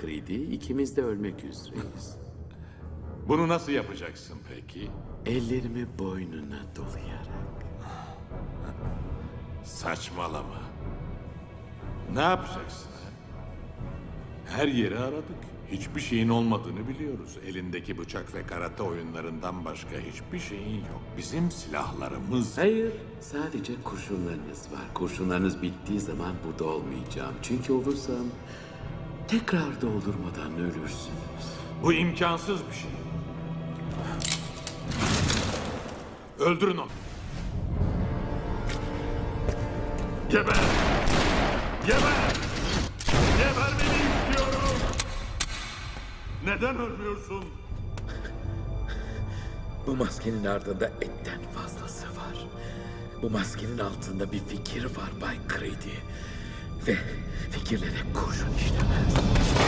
Creedy. İkimiz de ölmek üzereyiz. Bunu nasıl yapacaksın peki? Ellerimi boynuna dolayarak. Saçmalama. Ne yapacaksın? ha? Her yeri aradık. Hiçbir şeyin olmadığını biliyoruz. Elindeki bıçak ve karate oyunlarından başka hiçbir şeyin yok. Bizim silahlarımız... Hayır, sadece kurşunlarınız var. Kurşunlarınız bittiği zaman burada olmayacağım. Çünkü olursam tekrar doldurmadan ölürsünüz. Bu imkansız bir şey. Öldürün onu. Geber! Geber! Gebermeni istiyorum! Neden ölmüyorsun? Bu maskenin ardında etten fazlası var. Bu maskenin altında bir fikir var Bay Creedy. Ve fikirlere kurşun işlemez.